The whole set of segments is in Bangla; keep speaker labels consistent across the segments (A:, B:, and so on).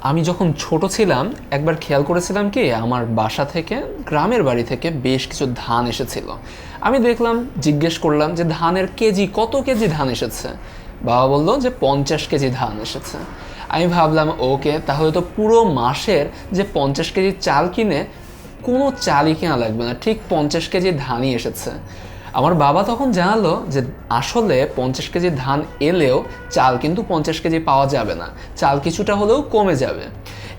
A: আমি যখন ছোট ছিলাম, একবার খেয়াল করেছিলাম কি, আমার বাসা থেকে, গ্রামের বাড়ি থেকে বেশ কিছু ধান এসেছিল। আমি দেখলাম, জিজ্ঞেস করলাম যে ধানের কেজি, কত কেজি ধান এসেছে? বাবা বলল যে পঞ্চাশ কেজি ধান এসেছে। আমি ভাবলাম, ওকে, তাহলে তো পুরো মাসের যে পঞ্চাশ কেজি চাল কিনে কোনো চালই কেনা লাগবে না। ঠিক পঞ্চাশ কেজি ধানই এসেছে। আমার বাবা তখন জানালো যে আসলে পঞ্চাশ কেজি ধান এলেও চাল কিন্তু পঞ্চাশ কেজি পাওয়া যাবে না। চাল কিছুটা হলেও কমে যাবে।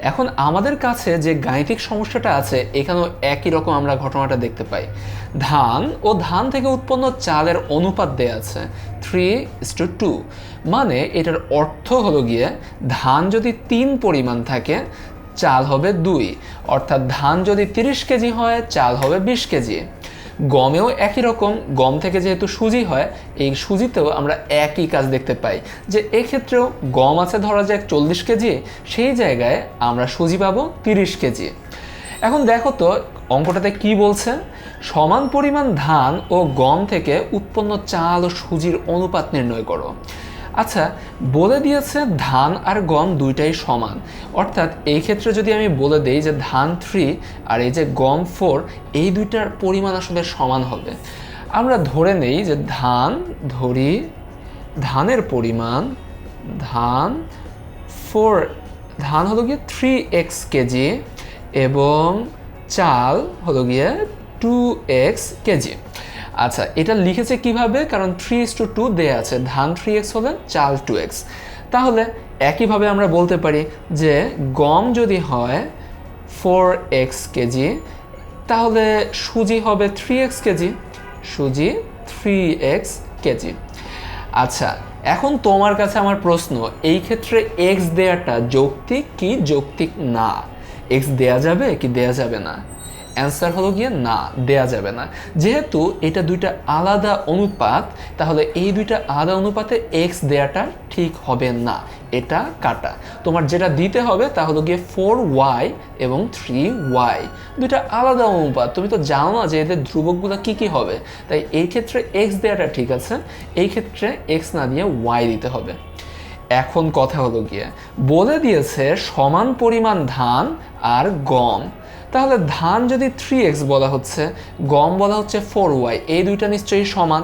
A: এখন আমাদের কাছে যে গাণিতিক সমস্যাটা আছে, এখানেও একই রকম আমরা ঘটনাটা দেখতে পাই। ধান ও ধান থেকে উৎপন্ন চালের অনুপাত দেয়া আছে থ্রি টু টু মানে এটার অর্থ হলো গিয়ে, ধান যদি তিন পরিমাণ থাকে, চাল হবে দুই। অর্থাৎ ধান যদি তিরিশ কেজি হয়, চাল হবে বিশ কেজি। গমেও একই রকম, গম থেকে যেহেতু সুজি হয়, এই সুজিতেও আমরা একই কাজ দেখতে পাই। যে এক্ষেত্রেও গম আছে ধরা যাক চল্লিশ কেজি, সেই জায়গায় আমরা সুজি পাবো তিরিশ কেজি। এখন দেখো তো, অঙ্কটাতে কি বলছে? সমান পরিমাণ ধান ও গম থেকে উৎপন্ন চাল ও সুজির অনুপাত নির্ণয় করো। আচ্ছা বলে দিয়েছে ধান আর গম দুইটাই সমান। অর্থাৎ এই ক্ষেত্রে যদি আমি বলে দেই যে ধান থ্রি আর এই যে গম ফোর এই দুইটার পরিমাণ আসলে সমান হবে। আমরা ধরে নেই যে ধান, ধরি ধানের পরিমাণ ধান ফোর ধান হলো গিয়ে থ্রি এক্স কেজি এবং চাল হলো গিয়ে টু এক্স কেজি। আচ্ছা এটা লিখেছে কীভাবে? কারণ থ্রি ইস টু টু দেয়া আছে। ধান থ্রি এক্স হলে চাল টু এক্স তাহলে একইভাবে আমরা বলতে পারি যে গম যদি হয় ফোর এক্স কেজি তাহলে সুজি হবে থ্রি এক্স কেজি সুজি থ্রি এক্স কেজি আচ্ছা এখন তোমার কাছে আমার প্রশ্ন, এই ক্ষেত্রে এক্স দেয়াটা যৌক্তিক কি যৌক্তিক না? এক্স দেয়া যাবে কি দেয়া যাবে না? অ্যান্সার হলো গিয়ে না, দেয়া যাবে না। যেহেতু এটা দুইটা আলাদা অনুপাত, তাহলে এই দুইটা আলাদা অনুপাতে এক্স দেয়াটা ঠিক হবে না। এটা কাটা। তোমার যেটা দিতে হবে তা হলো গিয়ে ফোর ওয়াই এবং থ্রি ওয়াই দুইটা আলাদা অনুপাত। তুমি তো জানো না যে এদের ধ্রুবকগুলো কী কী হবে। তাই এই ক্ষেত্রে এক্স দেয়াটা ঠিক আছে। এই ক্ষেত্রে এক্স না দিয়ে ওয়াই দিতে হবে। এখন কথা হলো গিয়ে। বলে দিয়েছে সমান পরিমাণ ধান আর গম। তাহলে ধান যদি থ্রি এক্স বলা হচ্ছে, গম বলা হচ্ছে ফোর ওয়াই এই দুইটা নিশ্চয়ই সমান।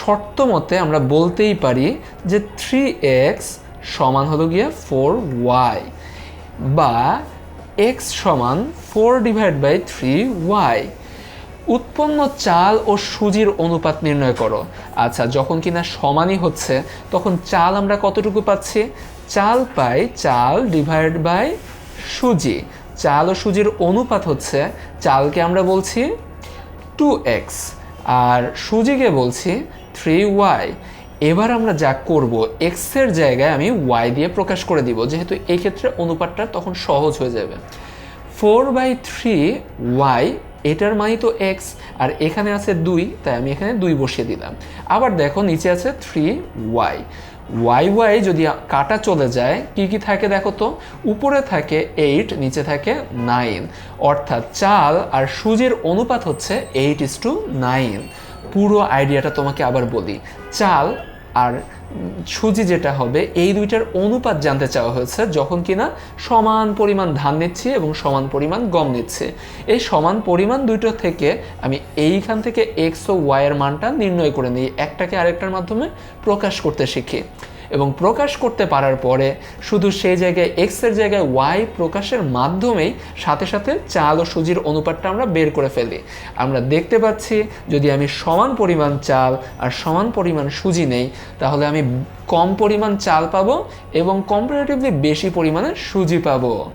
A: শর্ত মতে আমরা বলতেই পারি যে থ্রি এক্স সমান হলো গিয়ে ফোর ওয়াই বা এক্স সমান four divide by three Y উৎপন্ন চাল ও সুজির অনুপাত নির্ণয় করো। আচ্ছা যখন কিনা সমানই হচ্ছে, তখন চাল আমরা কতটুকু পাচ্ছি? চাল পাই চাল ডিভাইড বাই সুজি। চাল ও সুজির অনুপাত হচ্ছে, চালকে আমরা বলছি টু এক্স আর সুজিকে বলছি থ্রি ওয়াই এবার আমরা যা করব এক্সের জায়গায় আমি ওয়াই দিয়ে প্রকাশ করে দিব, যেহেতু এই ক্ষেত্রে অনুপাতটা তখন সহজ হয়ে যাবে। ফোর বাই থ্রি ওয়াই এটার মানে তো এক্স আর এখানে আছে দুই, তাই আমি এখানে দুই বসিয়ে দিলাম। আবার দেখো, নিচে আছে থ্রি ওয়াই ওয়াই ওয়াই যদি কাটা চলে যায়, কি কি থাকে দেখো তো? উপরে থাকে এইট নিচে থাকে নাইন অর্থাৎ চাল আর সুজির অনুপাত হচ্ছে এইট ইস টু নাইন পুরো আইডিয়াটা তোমাকে আবার বলি। চাল আর সুজি যেটা হবে, এই দুইটার অনুপাত জানতে চাওয়া হয়েছে যখন কিনা সমান পরিমাণ ধান নিচ্ছি এবং সমান পরিমাণ গম নিচ্ছে। এই সমান পরিমাণ দুইটো থেকে আমি এইখান থেকে এক্স ও ওয়াইয়ের মানটা নির্ণয় করে নিই, একটাকে আরেকটার মাধ্যমে প্রকাশ করতে শিখি। এবং প্রকাশ করতে পারার পরে শুধু সেই জায়গায় এক্সের জায়গায় ওয়াই প্রকাশের মাধ্যমেই সাথে সাথে চাল ও সুজির অনুপাতটা আমরা বের করে ফেলি। আমরা দেখতে পাচ্ছি যদি আমি সমান পরিমাণ চাল আর সমান পরিমাণ সুজি নেই, তাহলে আমি কম পরিমাণ চাল পাবো এবং কম্পারেটিভলি বেশি পরিমাণে সুজি পাবো।